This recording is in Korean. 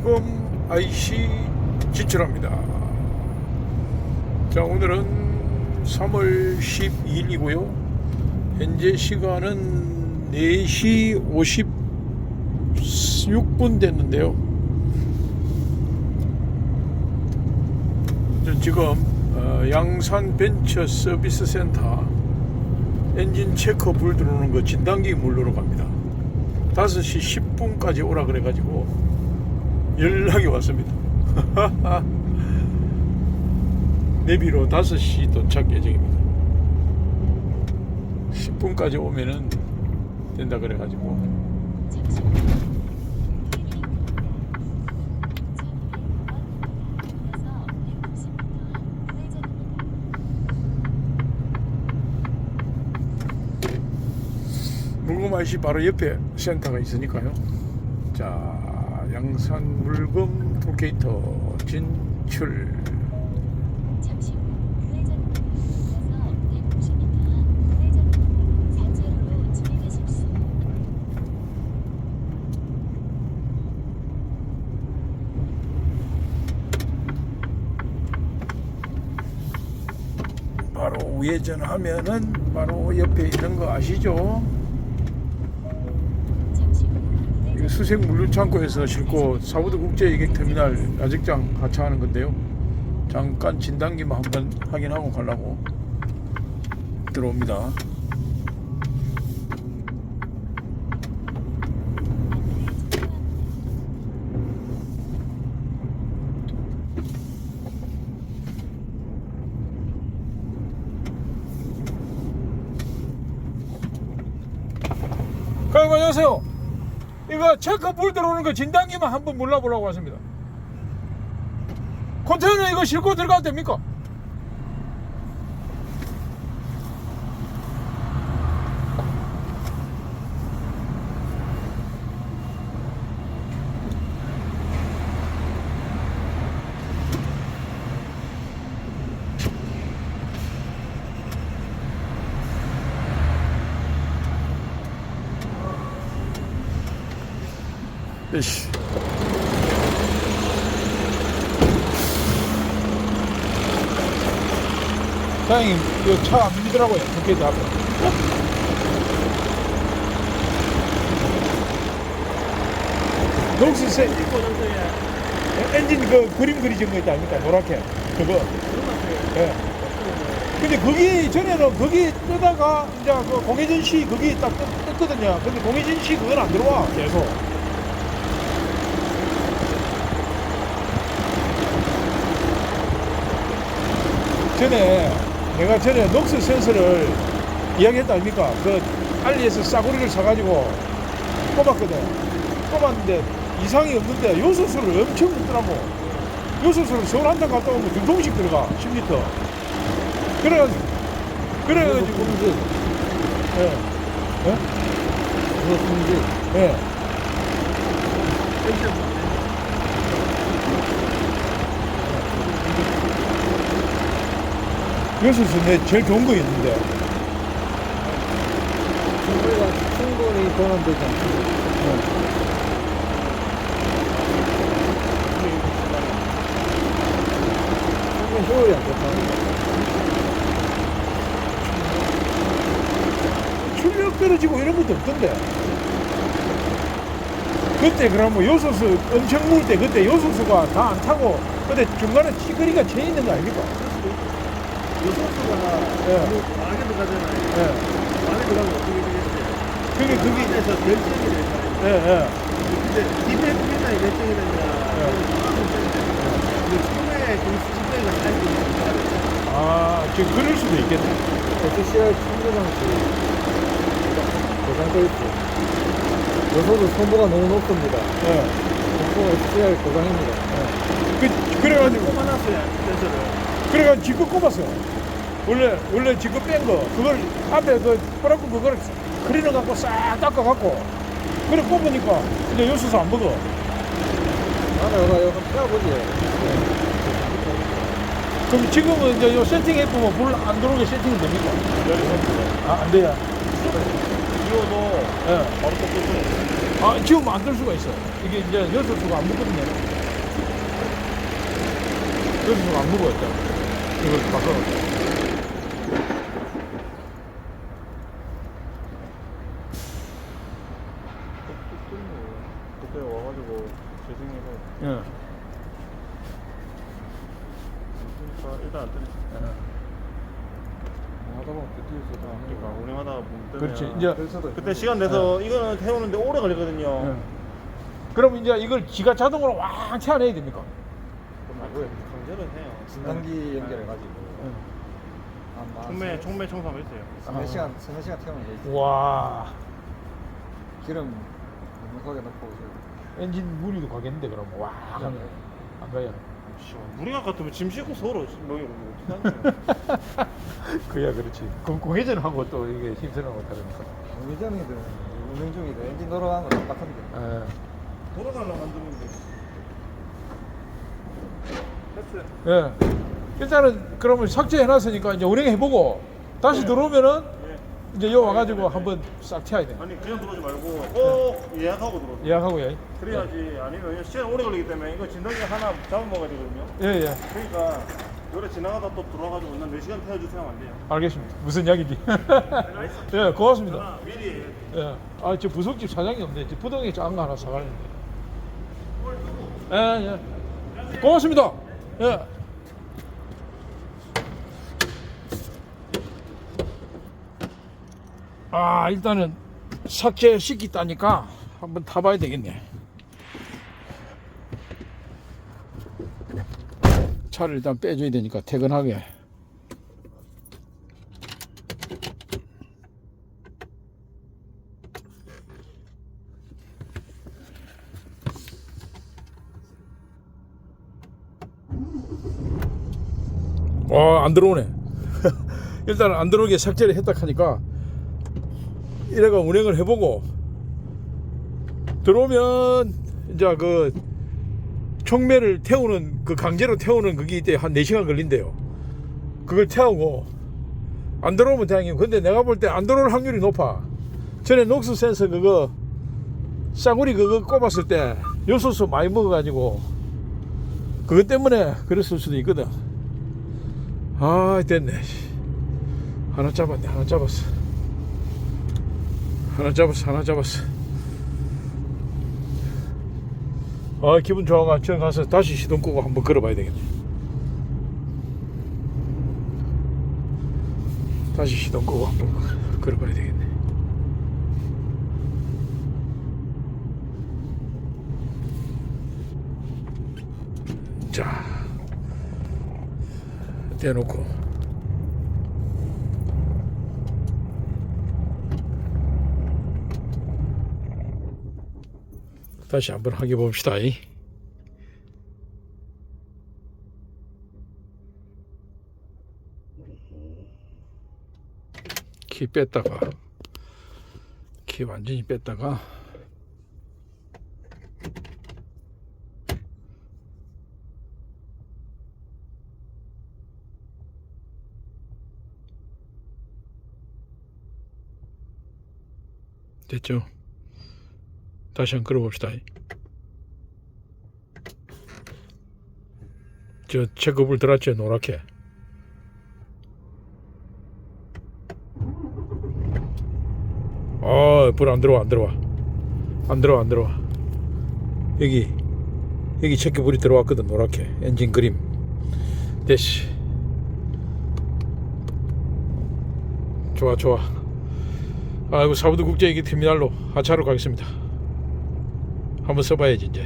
물검 IC 진출합니다. 자, 오늘은 3월 12일이고요. 현재 시간은 4시 56분 됐는데요. 저 지금 어, 양산 벤처 서비스 센터 엔진 체크 불 들어오는 거 진단기 물러러 갑니다. 5시 10분까지 오라 그래가지고 연락이 왔습니다. 내비로 5시 도착 예정입니다. 10분까지 오면은 된다 그래가지고 IC 바로 옆에 센터가 있으니까요. 자, 양산 물금 톨게이터 진출. 잠시 후 우회전입니다. 이어서 190m 우회전입니다. 산책로로 진행하십시오. 바로 우회전 하면은 바로 옆에 있는 거 아시죠? 수색 물류 창고에서 싣고 사부도 국제 여객 터미널 야적장 하차하는 건데요. 잠깐 진단기만 한번 확인하고 가려고 들어옵니다. 그럼 안녕하세요. 이거 체크 불 들어오는 거 진단기만 한번 몰라보려고 왔습니다. 컨테이너 이거 싣고 들어가도 됩니까? 이씨. 사장님, 이거 차안 믿더라고요. 그렇게 앞에. 녹스세 엔진 그 그림 그리신 거 있지 않습니까? 노랗게. 그거. 예. 근데 거기 전에는 거기 뜨다가 이제 그 공회전 시 거기 딱 떴, 떴거든요. 근데 공회전 시 그건 안 들어와. 계속. 전에 내가 전에 녹스 센서를 이야기했다 아닙니까? 그 알리에서 싸구리를 사가지고 꼽았거든. 꼽았는데 이상이 없는데 요소수를 엄청 먹더라고. 요소수를 서울 한장 갔다 오면 두 통씩 들어가 10리터. 그래가지고 그래가지고 예. 예? 예. 요소수 내 제일 좋은 거 있는데 우리가 충분히 않습니다. 충분히 효율이 안 좋다. 출력 떨어지고 이런 것도 없던데. 그때 뭐 요소수 엄청 물때 그때 요소수가 다 안 타고 근데 중간에 치거리가 채 있는 거 아닙니까? 요소수가 예. 많이 들어가잖아요. 예. 많이 들어가면 어떻게 되겠어요? 그게 그게 안에서 결정이 되잖아요. 예, 예. 근데 디펙트나 결정이 되냐. 예. 근데 처음에 그 수치대가 살고 있는 거예요. 아, 지금 그럴 수도 있겠네. SCR 충전장치 고장돼 있고 요소도 소모가 너무 높습니다. 예. 보통 SCR 고장입니다. 그, 그래가지고, 뽑아놨어요, 센서를. 그래가지고 지금 꼽았어요. 원래, 원래 지금 뺀 거, 그걸 앞에 그, 뿌라고 그걸 크리너 갖고 싹 닦아갖고, 그래 꼽으니까 이제 요소수 안 먹어. 나는 이거 이거 펴보지. 그럼 지금은 이제 요 세팅해보면 불 안 들어오게 세팅이 됩니까? 아, 안 돼요. 지워도 예. 바로 또 끄고. 아, 지금 만들 수가 있어. 이게 이제 여섯 수가 안 묻거든요. 여섯 수가 안 묻어요. 이걸 바꿔. 그때 와가지고 재생해서 예. 그러니까 일단 안 뜨네. 하다 보면 뒤에서 다 그러니까 문 때문에. 그렇지. 이제 그래서도 그때 시간 내서 이거는 태우는데 오래 걸리거든요. 예. 그럼 이제 이걸 지가 자동으로 왕 채워내야 됩니까? 말고요. 강제로 해요. 진단기 연결해가지고 예. 아마 총매 총매 청소하고 있어요. 서너 시간 서너 시간 태우면 돼 있어. 와. 기름 넉넉하게 넣고 오세요. 엔진 무리도 가겠는데 그럼 와 하면 안 가요. 우리가 같으면 짐 싣고 서로 뭐 어떻게. 그야 그렇지. 그 공회전하고 또 이게 힘쓰는 거 다르니까. 운전이든 운행 중이든 엔진 돌아가는 거 똑같은데. 예. 돌아가려 만드는 데. 예. 일단은 그러면 삭제해 놨으니까 이제 운행해 보고 다시 들어오면은 예. 이제 여 와가지고 한번 싹 채야 돼. 아니 그냥 들어오지 말고 꼭 예약하고 들어오세요. 예약하고요. 그래야지 아니면 시간 오래 걸리기 때문에 이거 진단기 하나 잡아먹어야 되거든요. 예, 예. 그러니까 요래 지나가다 또 들어와가지고 난 4시간 태워주세요 하면 안 돼요. 알겠습니다. 무슨 이야기인지. 예, 고맙습니다. 전화 미리 예. 아, 저 부속집 사장이 없네. 저 부동이 작은 거 하나 사가는데. 예, 예. 고맙습니다. 예. 아, 일단은 삭제 시켰다니까 한번 타봐야 되겠네. 차를 일단 빼줘야 되니까 퇴근하게. 와, 안 들어오네. 일단 안 들어오게 삭제를 했다 하니까 이래가 운행을 해보고 들어오면 이제 그 총매를 태우는 그 강제로 태우는 그게 이때 한 4시간 걸린대요. 그걸 태우고 안 들어오면 다행이고 근데 내가 볼 때 안 들어올 확률이 높아. 전에 녹스 센서 그거 싸구리 그거 꼽았을 때 요소수 많이 먹어가지고 그것 때문에 그랬을 수도 있거든. 아 됐네. 하나 잡았네. 하나 잡았어. 하나 잡았어. 하나 잡았어. 아 기분 좋아가 저 가서 다시 시동 끄고 한번 걸어봐야 되겠네. 다시 시동 끄고 한번 걸어봐야 되겠네. 자, 떼놓고. 다시 한번 하게 봅시다. 이. 키 뺐다가 키 완전히 뺐다가 됐죠? 다시 한번 끌어봅시다. 저 체크불 들었죠 노랗게? 아불 안 들어와 안 들어와. 안 들어와 안 들어와. 여기 여기 체크불이 들어왔거든 노랗게. 엔진 그림. 됐시 좋아 좋아 아이고 사부도 국제기기 터미널로 하차로 가겠습니다. 한번 써봐야지 이제